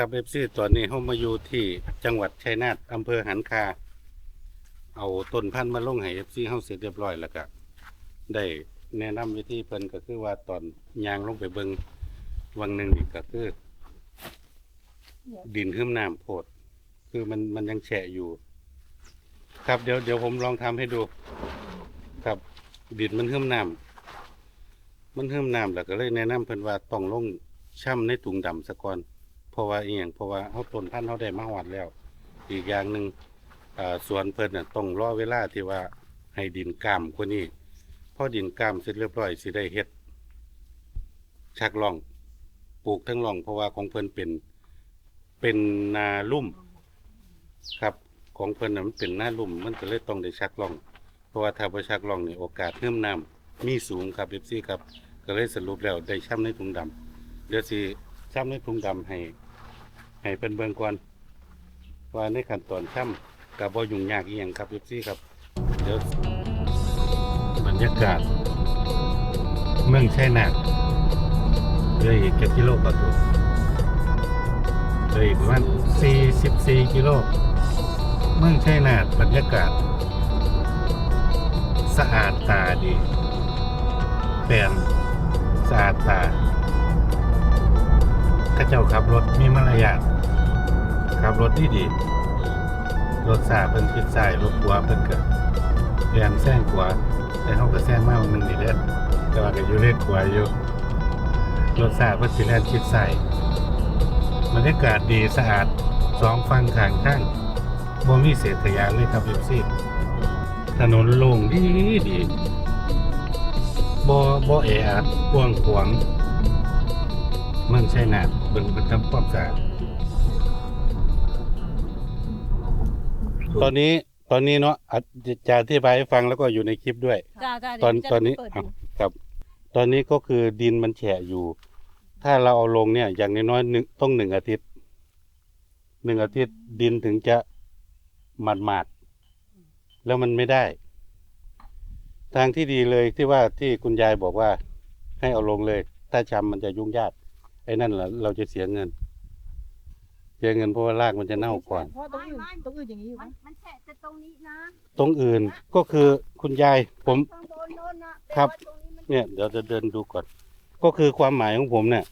ครับเอฟซีตอนนี้เขามาอยู่ที่จังหวัดชัยนาทอำเภอหันคา เอาต้นพันธุ์มาลงให้เอฟซีเขาเสร็จเรียบร้อยแล้วก็ได้แนะนำวิธีเพิ่นก็คือว่าตอนยางลงไปเบิงวังหนึ่งนี่ก็คือ ดินขึ้นน้ำโพด คือมันมันยังแฉะอยู่ ครับเดี๋ยวเดี๋ยวผมลองทำให้ดู ครับดินมันขึ้นน้ำมันขึ้นน้ำแล้วก็เลยแนะนำเพิ่นว่าต้องลงช่ำในถุงดำสะก่อน เพราะว่าอีหยังเพราะว่าเขาต้นพันธุ์เขาได้มาหอดแล้ว อีกอย่างหนึ่งอ่าสวนเพิ่นน่ะต้องรอเวลาที่ว่าให้ดินกล้ามกว่านี้พอดินกล้ามเสร็จเรียบร้อยสิได้เฮ็ดชักล่องปลูกทั้งล่องเพราะว่าของเพิ่นเป็นเป็นนาลุ่ม ครับของเพิ่นน่ะมันเป็นหน้าลุ่มมันก็เลยต้องได้ชักล่อง เพราะว่าถ้าบ่ชักล่องนี่โอกาสเพิ่มน้ำมีสูงครับเอฟซีครับก็เลยสรุปแล้วได้ช่ำในถุงดำเดี๋ยวสิช่ำในถุงดำให้ ให้เป็นเบิ่งก่อนว่าในขั้นตอนช่ำกับบ่ยุ่งยากอีหยังครับเอฟซีครับเดี๋ยวบรรยากาศ เมืองชัยนาทเลืออีกกี่กิโลกว่าตัวเลืออีกประมาณ44กิโลเมืองชัยนาทบรรยากาศ สะอาดตาดีแปลนสะอาดตาข้าเจ้าขับรถมีมารยาท ขับรถดีดีรถสาเพิ่นคิดใส่รถขวาเพิ่นก็แรงแซงขวาแต่เขาก็แซงมาวันหนึงนี่เด้อแต่ว่าก็อยู่เลนขวาอยู่รถสาเพิ่นสิแล่นคิดใส่บรรยากาศดีสะอาดสองฝั่งข้างทางบ่มีเศษขยะเลยครับเอฟซีถนนโล่งดีดีบ่บ่แออัดกว้างขวางเมืองชัยนาทเบิ่งเป็นทำความสะอาด ตอนนี้ตอนนี้เนาะอาจจะอธิบายให้ฟังแล้วก็อยู่ในคลิปด้วย จ้าจ้าตอนเดี๋ยวตอนนี้จะเปิดอะดูครับ ตอนนี้ก็คือดินมันแฉะอยู่ ถ้าเราเอาลงเนี่ย อย่างน้อยๆหนึ่งต้องหนึ่งอาทิตย์หนึ่งอาทิตย์ดินถึงจะหมาดหมาดๆแล้วมันไม่ได้ ทางที่ดีเลยที่ว่าที่คุณยายบอกว่า ให้เอาลงเลย ถ้าจำมันจะยุ่งยากไอ้นั่นแหละเราจะเสียเงิน เสียเงินเพราะว่ารากมันจะเน่าก่อน เพราะตรงอื่นตรงอื่นอย่างนี้อยู่มันะนมันแฉะแต่ตรงนี้นะตรงอื่นก็คือคุณยายผม ข้างบนโน้นนะครับ แต่ว่าตรงนี้มันเนี่ยเดี๋ยวจะเดินดูก่อน ก็คือความหมายของผมเนี่ย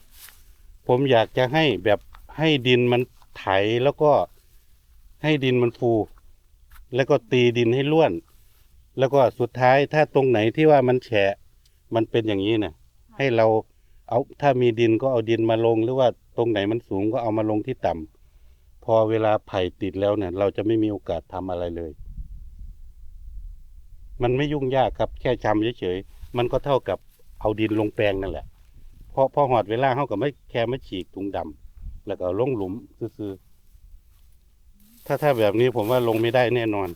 ผมอยากจะให้แบบให้ดินมันไถแล้วก็ให้ดินมันฟู แล้วก็ตีดินให้ล้วน แล้วก็สุดท้ายถ้าตรงไหนที่ว่ามันแฉะมันเป็นอย่างนี้เนี่ยให้เราเอาถ้ามีดินก็เอาดินมาลงหรือว่าตรงไหนมันสูงก็เอามาลงที่ต่ำ พอเวลาไผ่ติดแล้วเนี่ย เราจะไม่มีโอกาสทำอะไรเลย มันไม่ยุ่งยากครับ แค่ชำเฉยๆ มันก็เท่ากับเอาดินลงแปลงนั่นแหละ พอพอหอดเวลาเขาก็ไม่แค่ไม่ฉีกถุงดำแล้วก็เอาลงหลุมซื่อๆถ้าถ้าแบบนี้ผมว่าลงไม่ได้แน่นอน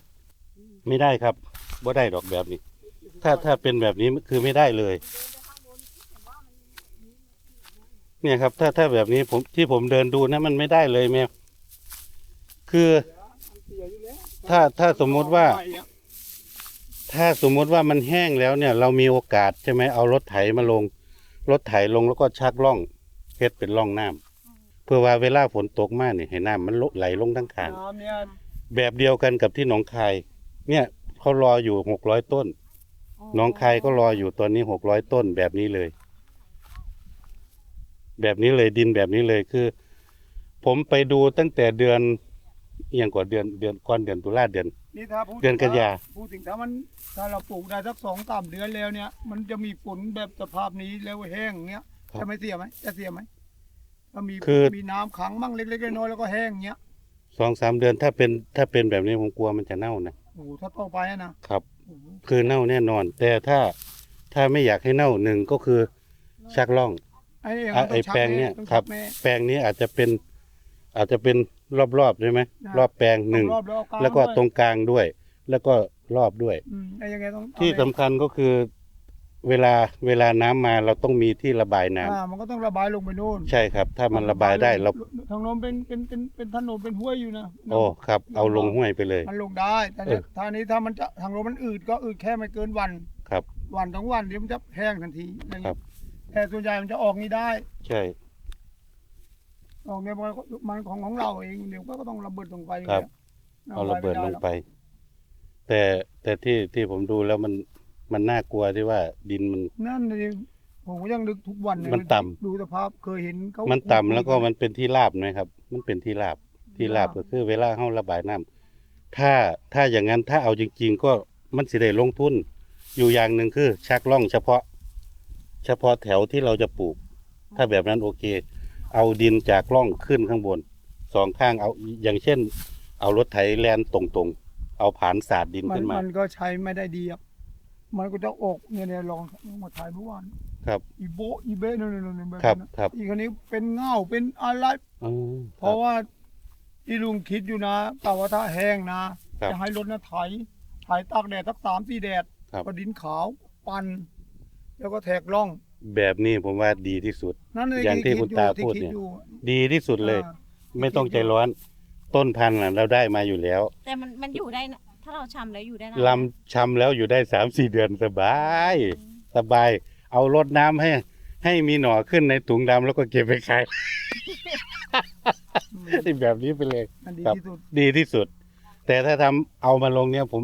ไม่ได้ครับบ่ได้ดอกแบบนี้ ถ้าถ้าเป็นแบบนี้คือไม่ได้เลย เนี่ยครับ ถ้าถ้าแบบนี้ผมที่ผมเดินดูนะมันไม่ได้เลยแม่ คือถ้าถ้าสมมุติว่า ถ้าสมมุติว่ามันแห้งแล้วเนี่ย เรามีโอกาสใช่ไหมเอารถไถมาลง รถไถลงแล้วก็ชักล่องเฮ็ดเป็นร่องน้ำเพื่อว่าเวลาฝนตกมากเนี่ยให้น้ำมันไหลลงทั้งขางน้ำเนี่ยแบบเดียวกันกับที่หนองคาย เนี่ยเขารออยู่หกร้อยต้นหนองคายก็รออยู่ตอนนี้หกร้อยต้นแบบนี้เลย แบบนี้เลยดินแบบนี้เลยคือ ผมไปดูตั้งแต่เดือน อหย่างก่อนเดือนเดือนก่อนเดือนตุลาเดือน นี่ถ้าพูดเดือนกันยา พูดถึงถ้ามันถ้าเราปลูกได้สักสองสามเดือนแล้วเนี่ย มันจะมีฝนแบบสภาพนี้แล้วแห้งเงี้ยครับจะไม่เสียไหมจะเสียไหมถ้ามีคือ มีน้ำขังบ้างเล็กๆน้อยๆแล้วก็แห้งเงี้ยสองสามเดือนถ้าเป็นถ้าเป็นแบบนี้ผมกลัวมันจะเน่านะโอ้โหถ้าโตไปอะนะครับ โอ้โหคือเน่าแน่นอน แต่ถ้าถ้าไม่อยากให้เน่าหนึ่งก็คือชักล่อง ไอ้อะต้ไอ้ชักแปลงเนี่ยต้องครัชับกแม่แปลงนี้อาจจะเป็น อาจจะเป็นรอบๆใช่ไหมได้รอบแปลงหนึ่ง รอบๆแล้วเอาางแล้วก็ด้วยตรงกลางด้วย แล้วก็รอบด้วย อืมไอ้ยังไงต้องเอาที่สำคัญก็คือ เวลาเวลาน้ำมาเราต้องมีที่ระบายน้ำอ่ามันก็ต้องระบายลงไปโน่นใช่ครับ ถ้ามันระบายได้เราทางโน้นเป็นเป็นเป็นเป็นถนนเป็นห้วยอยู่นะ โอ้ครับ เอาลงห้วยไปเลย มันลงได้ แต่เออทางนี้ถ้ามันจะทางโน้นมันอืดก็อืดแค่ไม่เกินวัน ครับ วันทั้งวันเดี๋ยวมันจะแห้งทันทีอย่างครันี้บแต่ส่วนใหญ่มันจะออกนี้ได้ ใช่ต ออกเนี่ยมันก็มันของของเราเองเดี๋ยวก็ต้องระเบิดลงไปครับนี่ยเอาระเบิดลงไปม่แต่แต่ที่ที่ผมดูแล้วมันมันน่ากลัวที่ว่าดินมันได้หรอกนั่นเลยผมก็ยังนึกทุกวันเลยมันต่ำดูสภาพเคยเห็นเขามัมันต่ำแล้วก็มันเป็นที่ราบนะครับ มันเป็นที่ราบที่ราบก็คือเวลาเฮาระบายน้ำถ้าถ้าอย่างนั้นถ้าเอาจริง ๆ ก็มันสิได้ลงทุน อยู่อย่างหนึ่งคือชักล่องเฉพาะ เฉพาะแถวที่เราจะปลูก ถ้าแบบนั้นโอเค เอาดินจากร่องขึ้นข้างบนสองข้างเอาอย่างเช่น เอารถไถแลนตรงๆ เอาผานสาดดินมันขึ้นมา มันก็ใช้ไม่ได้ดีครับมันก็จะออกเนี่ยเนี่ยลองมาถ่ายเมื่อวานครับอีโบะอีเบ้นั่นนั่นนั่นแบบครับนั้นครับ อีกคนนี้เป็นเง่าเป็นอะไร อืมเพราะว่าที่ลุงคิดอยู่นะแต่ว่าถ้าแห้งนะ ครับ จะให้รถนะไถไถตากแดดสักสามสี่แดดครับก็ดินขาว ปั่นแล้วก็แทกร่อง แบบนี้ผมว่าดีที่สุด นั่นเลยอย่างที่ดคุณตาที่พูดคิเนี่ยอยู่ดีที่สุดเลย อ่า ไม่ต้องใจร้อนต้นพันธุ์น่ะเราได้มาอยู่แล้วแต่มันมันอยู่ได้นะถ้าเราชำแล้วอยู่ได้นะลำชำแล้วอยู่ได้สามสี่เดือนสบาย สบาย เอารดน้ำให้ ให้มีหน่อขึ้นในถุงดำแล้วก็เก็บไปขาย อืม แบบนี้ไปเลย อันดีครับ ที่สุด ดีที่สุด แต่ถ้าทำเอามาลงเนี่ยผม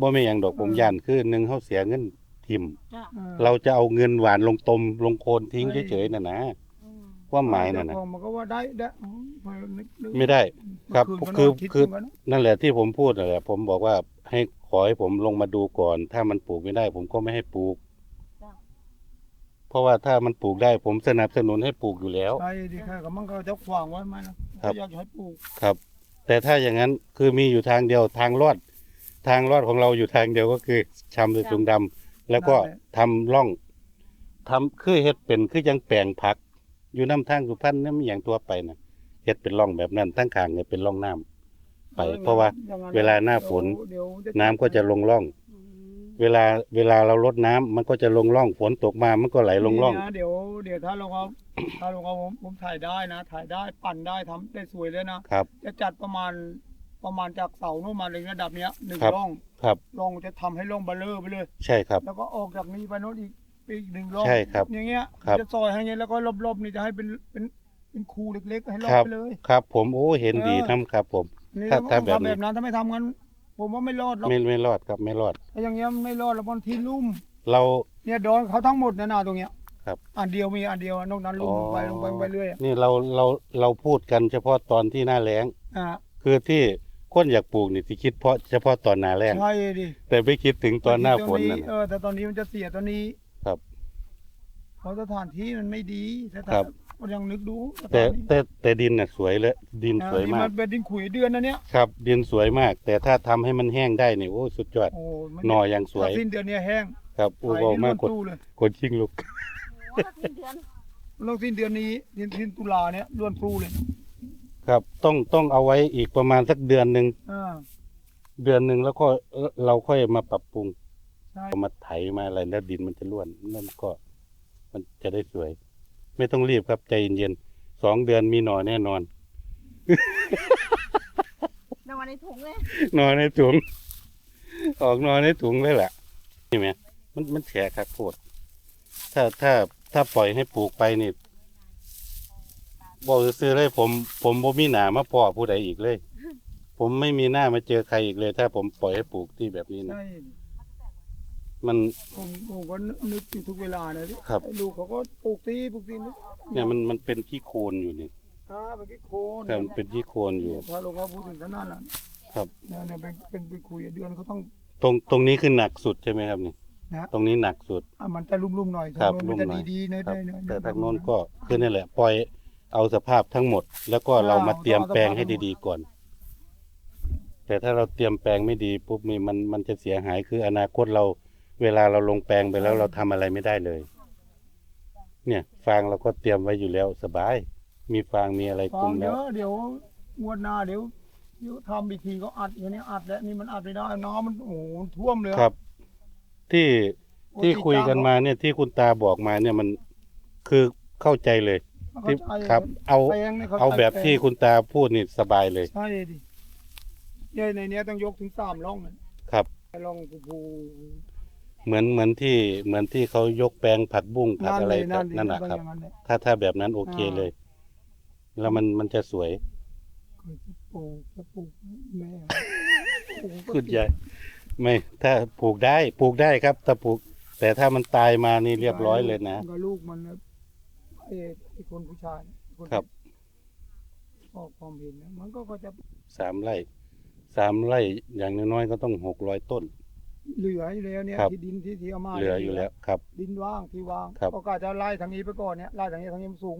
บ่ไม่อย่างดอกผมอืมย่านคือหนึ่งเขาเสียเงิน ทิมจ้ะอ่เราจะเอาเงินหวานลงตมลงโคนทิ้งไม่เฉยๆน่ะนะอืมว่าหมายน่ะนะเจ้ของมันก็ว่าได้ได้อ๋อพอนึกนึกไม่ได้ ครับเมื่นคือก็นนดคือเหมืนกันนะนั่นแหละที่ผมพูดนั่นแหละผมบอกว่าให้ขอให้ผมลงมาดูก่อน ถ้ามันปลูกไม่ได้ ผมก็ไม่ให้ปลูก จ้ะเพราะว่าถ้ามันปลูกได้ ผมสนับสนุนให้ปลูกอยู่แล้ว ใช่ดีแค่กับมันก็จะขวางไว้ไหมนะครับอยากจะให้ปลูกครับ แต่ถ้าอย่างนั้นคือมีอยู่ทางเดียวทางรอด ทางรอดของเราอยู่ทางเดียวก็คือชำด้วยถุงดำ แล้วก็ทำร่องทำคือเฮ็ดเป็นคือยังแปลงผัก อยู่น้ำทางสุพรรณนั่นอย่างตัวไปนะเฮ็ดเป็นร่องแบบนั้นทั้งข้างเนี่ยเป็นร่องน้ำไป เพราะว่าอย่งนั้นเวลาหน้าฝน เดี๋ยวเดี๋ยวน้ำก็จะลงร่อง อืมเวลาเวลาเราลดน้ำมันก็จะลงร่องฝนตกมามันก็ไหลลงร่องนี่นะเดี๋ยวเดี๋ยวถ้าลงเอาถ้าลงเอาผมผมถ่ายได้นะ ถ่ายได้ปั่นได้ทำได้สวยเลยนะครับ จะจัดประมาณ ประมาณจากเสาโน้นมาถึงระดับเนี้ยหนึ่งครับ ร่องครับร่องจะทำให้ร่องเบลเลอร์ไปเลย ใช่ครับ แล้วก็ออกจากนี้ไปโน้นอีกอีกหนึ่งร่องใช่ครับ อย่างเงี้ยครับ จะซอยให้เงี้ยแล้วก็รอบๆนี่จะให้เป็นเป็นเป็นคูเล็กๆให้รอบครับไปเลย ครับ ผมโอ้เห็นดีเออทำครับ ผม นี่ถ้าเราถ้าต้องแบบนี้ทำแบบนั้นถ้าไม่ทำงั้น ผมว่าไม่รอดหรอกไม่ไม่รอดครับไม่รอด ถ้าอย่างเงี้ยไม่รอดแล้วบางทีลุ่ม เรา เนี่ยดอนเขาทั้งหมดนะนาตรงเนี้ยครับ อันเดียวมีอันเดียวนอกนั้นลุ่มลงไปลงไปลงไปเรื่อยอะนี่เราเราเราพูดกันเฉพาะตอนที่หน้าแล้ง อ่า คือที่ คนอยากปลูกนี่ที่คิดเพราะเฉพาะตอนหน้าแล้งใช่ดิแต่ไม่คิดถึงตอนหน้าฝนตรงนั่นเอน่ะ อแต่ตอนนี้มันจะเสียตอนนี้ครับเพราะสถานที่มันไม่ดีแต่ครับก็ยังนึกดูสแต่ถานที่แต่แต่ดินน่ะสวยเลยดินอ่าสวยนี่มามักนเป็นดินขุยเดือนนะเนี้ยครับ ดินสวยมาก แต่ถ้าทำให้มันแห้งได้นี่โอ้สุดยอด โอ้มัหน่ออย่างสวย ถ้าสิ้นเดือนเนี้ยแห้งครับโอ้ขายบอกนี่มาล้กวนกดตู้เลยกดชิงลูก โอ้ถ้าสิ้นเดือนมันต้องสิ้นเดือนนี้สิ้นสิ้นตุลาเนี้ยล้วนตู้เลย ครับ ต้องต้องเอาไว้อีกประมาณสักเดือนหนึ่งอ่าเดือนหนึ่งแล้วก็เอ่อเราค่อยมาปรับปรุงใช่เอามาไถมาอะไรแล้วดินมันจะร่วนนั่นก็ มันจะได้สวย ไม่ต้องรีบครับใจเย็นๆสองเดือนมีหน่อแน่นอนในวันในถุงเลยหน่อในถุง ออกหน่อในถุงเลยแหละเห็นไหมมันมันแฉะครับโคตรถ้าถ้าถ้าปล่อยให้ปลูกไปนี่ บอกซื้อๆเลยผม ผมบ่มีหนามาพ่อผู้ใดอีกเลย ผมไม่มีหน้ามาเจอใครอีกเลย ถ้าผมปล่อยให้ปลูกที่แบบนี้นะใช่มันผมผมก็นึกอยู่ทุกเวลานะที่ครับ ไอ้ลูกเขาก็ปลูกตีปลูกตีนึกเนี่ยมันมันเป็นขี้โคลนอยู่นี่อ่าเป็นที่โคนครับมันเป็นขี้โคลนอยู่ ถ้าลงเขาพูดถึงขนาดนั้นครับ เนี่ยเนี่ยเป็นเป็นไปคุยเดือนเขาต้อง ตรงตรงนี้คือหนักสุดใช่ไหมครับนี่นะ ตรงนี้หนักสุด อะมันจะลุ่มๆหน่อยครับทางโน้นมันจะลุ่มหน่อยดีๆเนยครับเนยแต่ทางโน้นก็คือนี่แหละ ปล่อย เอาสภาพทั้งหมด แล้วก็เรามาเตรียมแปลงให้ดีๆก่อน แต่ถ้าเราเตรียมแปลงไม่ดีปุ๊บนี่มันมันจะเสียหายคืออนาคตเรา เวลาเราลงแปลงไปแล้วเราทำอะไรไม่ได้เลย เนี่ย ฟางเราก็เตรียมไว้อยู่แล้วสบาย มีฟางมีอะไรฟัคุงมเยแล้ว อะเดี๋ยวงวดหน้าเดี๋ยวเดี๋ยวทำอีกทีก็อัดอย่างนี้อัดแล้วนี่มันอัดไม่ได้น้ำมันโอ้โหท่วมเลยครับ ที่ โอ้ที่ติดคุยกันตมาเนี่ยที่คุณตาบอกมาเนี่ยมันคือเข้าใจเลยมันที่ เข้าใจครับ เอาแปลงนี่เข้ใจเอาแบบปลงที่คุณตาพูดนี่สบายเลย ใช่ดิเนี่ยในเนี้ยต้องยกถึงสามร่องเลยครับ ร่องภู เหมือนเหมือนที่เหมือนที่เขายกแปลงผักบุ้งผักนั่นอะไรเลยนั่นนั่นเลนะยครับอย่างนั้นเลยถ้าถ้าแบบนั้นโอเคอ่าเลย แล้วมันมันจะสวยเคยจะปลูกจะปลูกแม่ปลูกก็คุณยายไม่ ถ้าปลูกได้ปลูกได้ครับ ถ้าปลูก แต่ถ้ามันตายมานี่เรียบร้อยเลยนะ ก็ลูกมันนะ ไอ้ไอ้คนผู้ชายนครับ ออกความเห็นนะมันก็ก็จะสามไร่สามไร่อย่างน้อยๆก็ต้องหกร้อยต้น เหลืออยู่แล้วเนี่ยครับ ที่ดินที่ที่เอามาเหลืออยู่แล้วครับ ดินว่างที่ว่างครับ ก็กะจะไล่ทางนี้ไปก่อนเนี่ยไล่ทางนี้ทางนี้มันสูง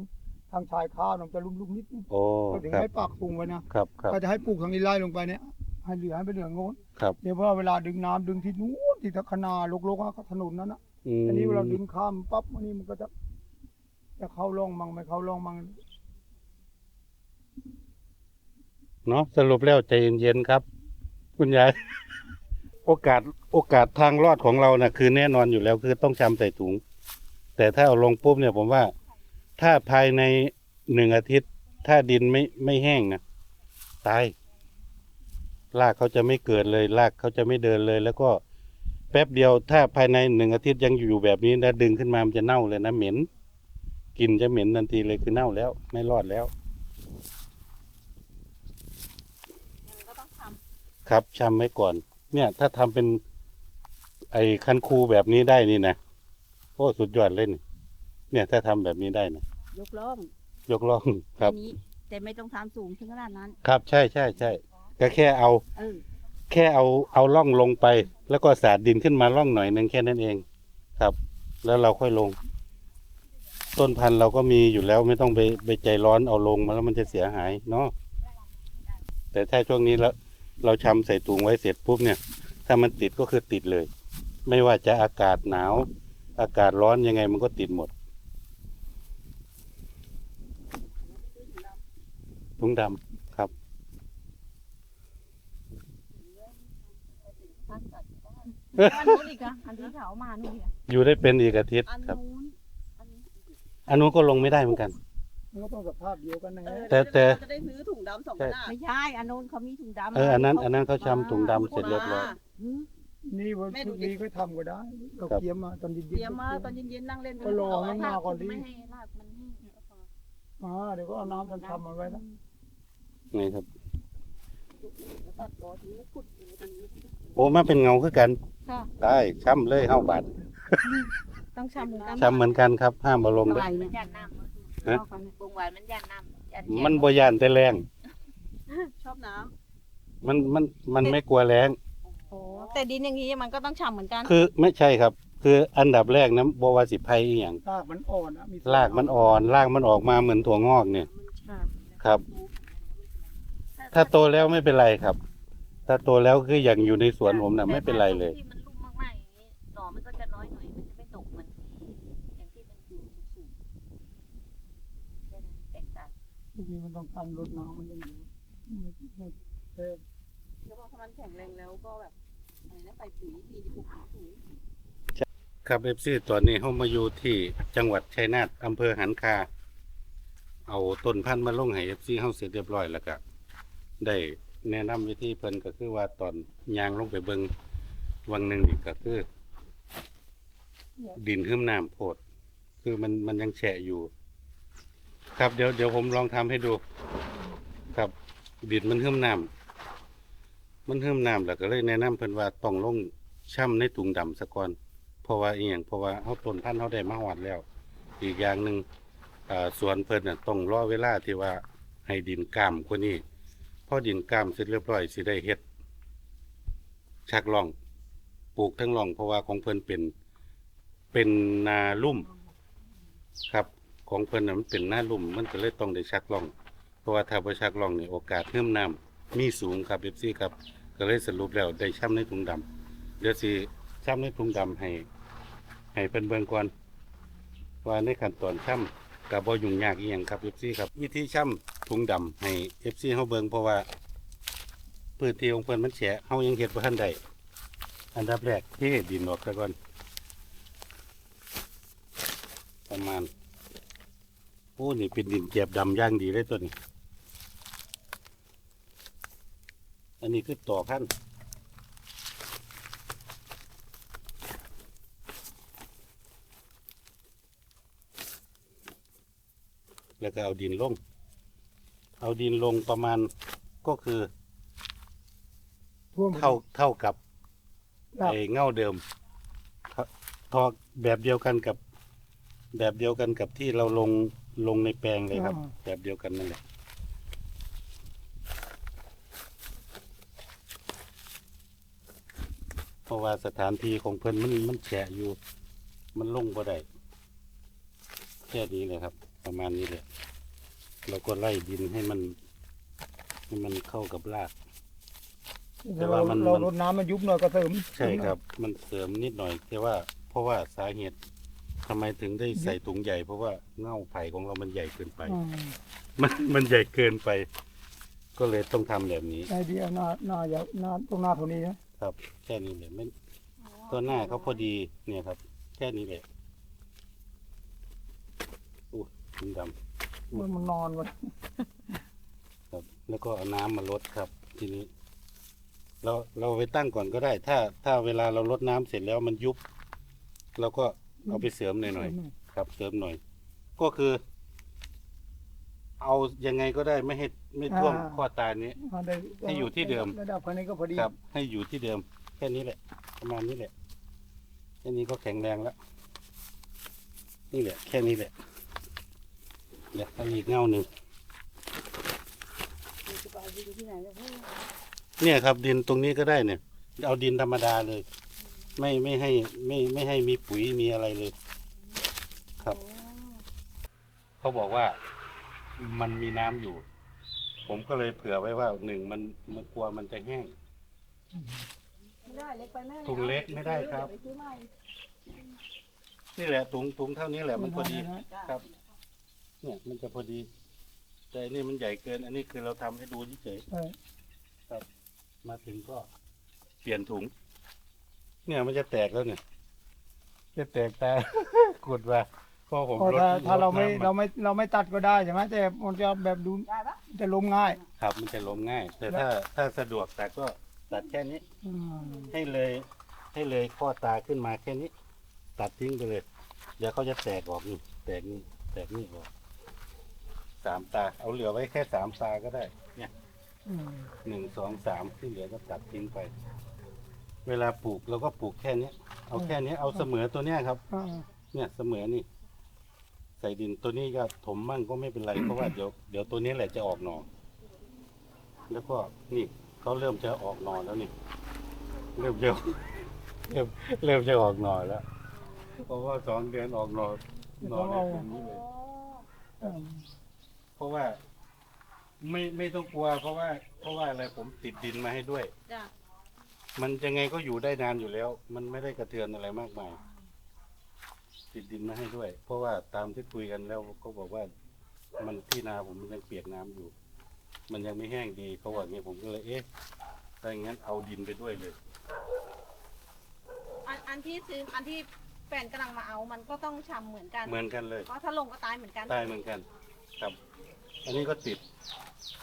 ทางชายข้าวมันจะลุ่มๆนิดนึงโอ้ก็ถึงครับให้ปักปรุงไว้นะครับครับก็จะให้ปลูกทางนี้ไล่ลงไปเนี่ยให้เหลือให้ไปเหลือโน้นครับเดี๋ยวว่าเวลาดึงน้ำดึงที่นู้นที่ตะคนาลกๆอะก็ถนนนั้นนะอืมอันนี้เวลาดึงข้ามปั๊บอันนี้มันก็จะ จะเข้าร่องมังไม่เข้าร่องมังเนาะสรุปแล้วใจเย็นๆครับ คุณยาย โอกาสโอกาสทางรอดของเรานะ่ะ คือแน่นอนอยู่แล้วคือต้องจำใส่ถุง แต่ถ้าเอาลงปุ๊บเนี่ยผมว่า ถ้าภายในหนึ่งอาทิตย์ ถ้าดินไม่ไม่แห้งนะตายรากเขาจะไม่เกิดเลยรากเขาจะไม่เดินเลย แล้วก็แป๊บเดียวถ้าภายในหนึ่งอาทิตย์ยังอยู่แบบนี้นะดึงขึ้นมามันจะเน่าเลยนะเหม็น กลินจะเหม็นทันทีเลยคือเน่าแล้ว ไม่รอดแล้ว มันก็ต้องทครับชำไว้ก่อน เนี่ย ถ้าทำเป็น ไอ้คันคูแบบนี้ได้นี่นะโอ้สุดยอดเลยนี่เนี่ย ถ้าทำแบบนี้ได้นะยกล่องยกล่องครับทีนี้ แต่ไม่ต้องทำสูงถึงขนาดนั้น ครับใช่ใช่ใช่ก็แค่เอา เออ แค่เอาเอาล่องลงไป แล้วก็สาดดินขึ้นมาล่องหน่อยหนึ่งแค่นั้นเอง ครับ แล้วเราค่อยลง ต้นพันธุ์เราก็มีอยู่แล้วไม่ต้องไปไปใจร้อนเอาลงมาแล้วมันจะเสียหายเนาะแต่ถ้าช่วงนี้แล้วเราชำใส่ถุงไว้เสร็จปุ๊บเนี่ย ถ้ามันติดก็คือติดเลย ไม่ว่าจะอากาศหนาว อากาศร้อนยังไงมันก็ติดหมดถุงดำครับำอันนู้นอีกอะอันที่เขาเอามานู่นอีกอะอยู่ได้เป็นอีกอาทิตย์อันครับนู้น อันนู้นก็ลงไม่ได้เหมือนกัน มันก็ต้องสภาพเดียวกันนะเออแต่แต่ เราจะได้ซื้อถุงดำสองใช่หน้าไม่ใช่อันนู้นเขามีถุงดำเอออันนั้น อันนั้นเขาชำถุงดำเสร็จเรียบร้อย หืมนี่วันชุดนี้ก็ทำก็ได้เราครับ เตรียมมาตอนเย็นๆ เตรียมมาตอนเย็นๆนั่งเล่นก็รอให้มาก่อนดิ ไม่ให้รากมันแห้งก็พออ่าเดี๋ยวก็เอาน้ำทำๆมาไว้แล้วนี่ครับ แล้วตัดต่อทีนี้ขุดอยู่ตรงนี้ โอ้มาเป็นเงาคือกันค่ะ ได้ช้ำเลยเฮาบาด ต้องชำเหมือนกันช้ำเหมือนกันครับ ห้ามเอาลงปเลยลายมันยันน้ำฮะเอากันปรุงหวานมันยันน้ำยันมันบ่ย่านแต่แรง ชอบน้มันมันมันไม่กลัวแรงโอ้แต่ดินอย่างนี้มันก็ต้องชำเหมือนกันคือไม่ใช่ครับ คืออันดับแรกนะบ่ว่าสิภัยอีหยังรากมันอ่อนอะมีรากมันอ่อนรากมันออกมาเหมือนถั่วงอกเนี่ยค่ะครับ ถ้าโตแล้วไม่เป็นไรครับ ถ้าโตแล้วคืออย่างอยู่ในสวนผมน่ะไม่เป็นไรเลย ที่มันลุ่มมากๆอย่างนี้หน่อมันก็จะน้อยหน่อย มันจะไม่ตกเหมือนที่อย่างที่มันอยู่สูงๆแค่นั้นแตกต่าง ทีนี้มันต้องการรดน้ำมันยังอยู่ไม่ไม่เออำแล้วพอมันแข็งแรงแล้วก็แบบอะไรนะใส่ปุ๋ยทีจะปลูกปุ๋ยครับเอฟซีตอนนี้เขามาอยู่ที่จังหวัดชัยนาทอำเภอหันคา เอาต้นพันธุ์มาลงให้เอฟซีเขาเสร็จเรียบร้อยแล้วก็ได้แนะนำวิธีเพิ่นก็คือว่าตอนยางลงไปเบิงวังหนึ่งนี่ก็คือ ดินขึ้นน้ำโพด คือมันมันยังแฉะอยู่ ครับเดี๋ยวเดี๋ยวผมลองทำให้ดู ครับดินมันขึ้นน้ำมันขึ้นน้ำแล้วก็เลยแนะนำเพิ่นว่าต้องลงช่ำในถุงดำสะก่อนเพราะว่าอีหยังเพราะว่าเขาต้นพันธุ์เขาได้มาหอดแล้ว อีกอย่างหนึ่งอ่าสวนเพิ่นน่ะต้องรอเวลาที่ว่าให้ดินกล้ามกว่านี้พอดินกล้ามเสร็จเรียบร้อยสิได้เฮ็ดชักล่องปลูกทั้งล่องเพราะว่าของเพิ่นเป็นเป็นนาลุ่มครับ ของเพิ่นน่ะมันเป็นนาลุ่มมันก็เลยต้องได้ชักล่อง เพราะว่าถ้าบ่ชักล่องนี่โอกาสเพิ่มน้ำมีสูงครับ FC ครับก็เลยสรุปแล้วได้ช่ำในถุงดำเดี๋ยวสิช่ำในถุงดำให้ ให้เป็นเบิ่งก่อนว่าในขั้นตอนช่ำกับบ่ยุ่งยากอีหยังครับ FC ครับวิธีช่ำถุงดำให้ FC เฮาเบิ่งเพราะว่าพื้นที่ของเพิ่นมันแฉะเฮายังเฮ็ดบ่ทันได้อันดับแรกเทดินออกซะก่อนประมาณ โอ้นี่เป็นดินเก็บดำอย่างดีเลยตัวนี้ อันนี้คือต่อพันธุ์แล้วก็เอาดินลง เอาดินลงประมาณก็คือท่วมเท่าเท่ากับครับไอ้เง่าเดิมครับทอแบบเดียวกันกับ แบบเดียวกันกับที่เราลง ลงในแปลงเลยครับ แบบเดียวกันนั่นแหละเพราะว่าสถานที่ของเพิ่นมันมันแฉะอยู่ มันลงบ่ได้แค่นี้เลยครับ ประมาณนี้เลยเราก็ไล่ดินให้มัน ให้มันเข้ากับรากแต่แต่ว่าว่ามันเรามันลดน้ำมันยุบหน่อยก็เสริม ใช่ครับ มันเสริมนิดหน่อยแต่ว่าเพราะว่าสาเหตุ ทำไมถึงได้ใส่ถุงใหญ่เพราะว่าเง่าไผ่ของเรามันใหญ่เกินไป อืมมันมันใหญ่เกินไป ก็เลยต้องทำแบบนี้ไอเดียหน้าหน้าอย่าหน้าตรงหน้าเท่านี้นะครับ แค่นี้แหละไม่ตัวหน้าเขาพอดีเนี่ยครับ แค่นี้แหละอู้ดินดำมันมันนอนไว้ครับ แล้วก็เอาน้ำมาลดครับ ทีนี้ เราเราไปตั้งก่อนก็ได้ ถ้าถ้าเวลาเราลดน้ำเสร็จแล้วมันยุบเราก็ เอาไปเสริมหน่อยๆครับเสริมหน่อย ก็คือ เอายังไงก็ได้ไม่ให้ไม่ท่วมข้อตานี้อ่าได้ให้อยู่ที่เดิม ระดับคันนี้ก็พอดีครับ ให้อยู่ที่เดิม แค่นี้แหละ ประมาณนี้แหละแค่นี้ก็แข็งแรงแล้ว นี่แหละ แค่นี้แหละเดี๋ยวเอาอีกเงาหนึ่งจะไปเอาดินที่ไหนแล้วเฮ้ยเนี่ยครับ ดินตรงนี้ก็ได้เนี่ย เอาดินธรรมดาเลย ไม่ไม่ให้ไม่ไม่ให้มีปุ๋ยมีอะไรเลย ครับ เขาบอกว่ามันมีน้ำอยู่ ผมก็เลยเผื่อไว้ว่าหนึ่งมันมันกลัวมันจะแห้ง ไม่ได้เล็กไปแม่ถุงเล็กไม่ได้ครับ ไปซื้อใหม่นี่แหละถุงถุงเท่านี้แหละมันพอดีนะจ้ะครับ เนี่ยมันจะพอดี แต่อันนี่มันใหญ่เกิน อันนี้คือเราทำให้ดูเฉยใช่ๆมาถึงก็เปลี่ยนถุง เนี่ยมันจะแตกแล้วเนี่ย จะแตกตา กดว่าพอผมเพราะลดถ้าถ้าเราไม่ลดน้ำเราไม่เราไม่ตัดก็ได้ใช่ไหมแต่มันจะแบบดูได้ปะจะล้มง่ายครับมันจะล้มง่าย แต่ถ้าถ้าสะดวกแต่ก็ตัดแค่นี้ อืมให้เลย ให้เลยข้อตาขึ้นมาแค่นี้ ตัดทิ้งไปเลย เดี๋ยวเขาจะแตกออกนี่แตกนี่แตกนี่ออกสามตา เอาเหลือไว้แค่สามตาก็ได้ เนี่ยอืมหนึ่งสองสามที่เหลือก็ตัดทิ้งไป เวลาปลูกเราก็ปลูกแค่นี้เอาแค่นี้เอาเสมอตัวเนี้ยครับ อ่าเนี่ยเสมอนี่ ใส่ดินตัวนี้ก็ถมมั่งก็ไม่เป็นไร เพราะว่าเดี๋ยวเดี๋ยวตัวนี้แหละจะออกหน่อแล้วก็นี่เขาเริ่มจะออกหน่อแล้วนี่ เริ่มจะเริ่มเริ่มจะออกหน่อแล้ว เพราะว่าสองเดือนออกหน่อหน่อในตรงนี้เลยอืมเพราะว่า ไม่ไม่ต้องกลัว เพราะว่า เพราะว่าอะไรผมติดดินมาให้ด้วย จ้ะ มันยังไงก็อยู่ได้นานอยู่แล้ว มันไม่ได้กระเทือนอะไรมากมาย ติดดินมาให้ด้วย เพราะว่าตามที่คุยกันแล้วก็บอกว่า มันที่นาผมมันยังเปียกน้ำอยู่ มันยังไม่แห้งดีเขาบอกอย่างนี้ผมก็เลยเอ๊ะถ้าอย่างนั้นเอาดินไปด้วยเลย อันอันที่ซื้ออันที่แฟนกำลังมาเอามันก็ต้องชำเหมือนกันเหมือนกันเลยเพราะถ้าลงก็ตายเหมือนกันใต้เหมือนกัน ครับ อันนี้ก็ติด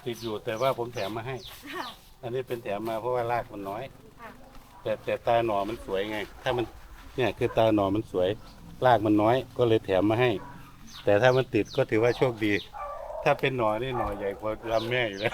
ติดอยู่แต่ว่าผมแถมมาให้ค่ะอันนี้เป็นแถมมาเพราะว่ารากมันน้อยค่ะ แต่แต่ตาหน่อมันสวยไง ถ้ามันเนี่ยคือตาหน่อมันสวยรากมันน้อยก็เลยแถมมาให้ แต่ถ้ามันติดก็ถือว่าโชคดี ถ้าเป็นหน่อนี่หน่อใหญ่กว่าลำแม่อยู่แล้ว